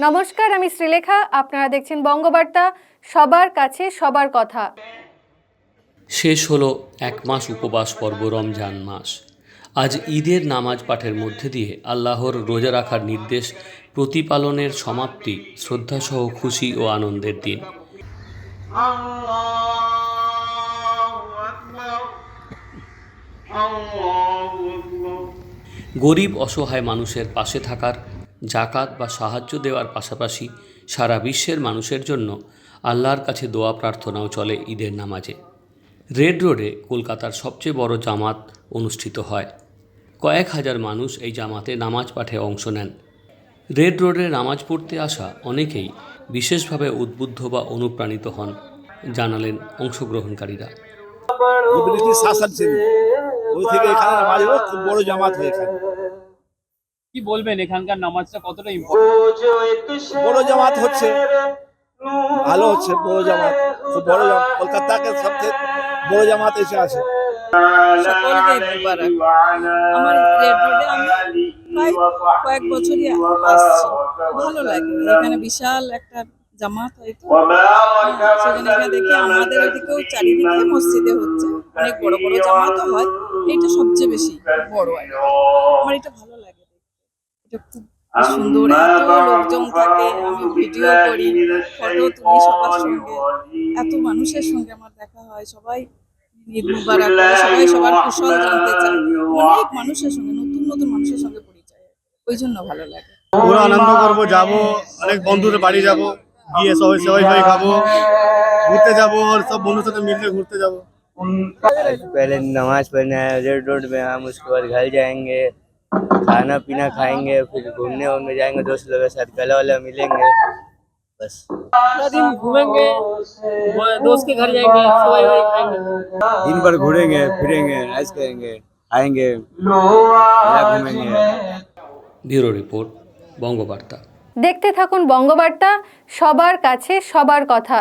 নমস্কার আমি শ্রীলেখা। আপনারা দেখছেন বঙ্গবার্তা। সবার কাছে সবার কথা। শেষ হলো এক মাস উপবাস পর্ব রমজান মাস। আজ ঈদের নামাজ পাঠের মধ্যে দিয়ে আল্লাহর রোজা রাখার নির্দেশ প্রতিপালনের সমাপ্তি শ্রদ্ধাসহ খুশি ও আনন্দের দিন। গরিব অসহায় মানুষের পাশে থাকার জাকাত বা সাহায্য দেওয়ার পাশাপাশি সারা বিশ্বের মানুষের জন্য আল্লাহর কাছে দোয়া প্রার্থনাও চলে ঈদের নামাজে। রেড রোডে কলকাতার সবচেয়ে বড় জামাত অনুষ্ঠিত হয়। কয়েক হাজার মানুষ এই জামাতে নামাজ পাঠে অংশ নেন। রেড রোডে নামাজ পড়তে আসা অনেকেই বিশেষভাবে উদ্বুদ্ধ বা অনুপ্রাণিত হন, জানালেন অংশগ্রহণকারীরা। ওই থেকে এখানে খুব বড় জামাত কি বলবেন এখানকার নামাজটা কতটা ইম্পর্টেন্ট বড় জামাত হচ্ছে। ভালো হচ্ছে বড় জামাত। খুব বড় জামাত। কলকাতাকে সবচেয়ে বড় জামাত এসে আছে। সকলকে মুবারক। আমার রেড রোডে আমি প্রায় কয়েক বছরই আসছি। ভালো লাগে। এখানে বিশাল একটা জামাত হয়তো সেখানে এখানে দেখি আমাদের এদিকেও চারিদিকে মসজিদে হচ্ছে। অনেক বড় বড় জামাতও হয়। এইটা সবচেয়ে বেশি বড় আর কি। আমার এটা ভালো। এটা খুব সুন্দর এত লোকজন থাকে আমি ভিডিও করি ফটো তুলি সবার সঙ্গে এত মানুষের সঙ্গে আমার দেখা হয় সবাই ঈদ মুবারক করে সবাই সবার কুশল জানতে চায় অনেক মানুষের সঙ্গে নতুন নতুন মানুষের সঙ্গে পরিচয় হয়। ওই জন্য ভালো লাগে পুরো আনন্দ করব যাব অনেক বন্ধুদের বাড়ি যাব গিয়ে সবাই সবাই সবাই খাবো ঘুরতে যাব আর সব বন্ধুর সাথে মিলতে ঘুরতে যাব पहले नमाज पढ़ने आए रेड रोड में हम उसके बाद घर जाएंगे खाना पीना खाएंगे फिर घूमने वूमने जाएंगे दोस्त लोगों के साथ गला वाला मिलेंगे बस पूरा दिन घूमेंगे वो- दोस्त के घर जाएंगे सवाई वही खाएंगे दिन भर घूमेंगे फिरेंगे ऐश करेंगे आएंगे मेला घूमेंगे ব্যুরো রিপোর্ট বঙ্গবার্তা দেখতে থাকুন বঙ্গবার্তা সবার কাছে সবার কথা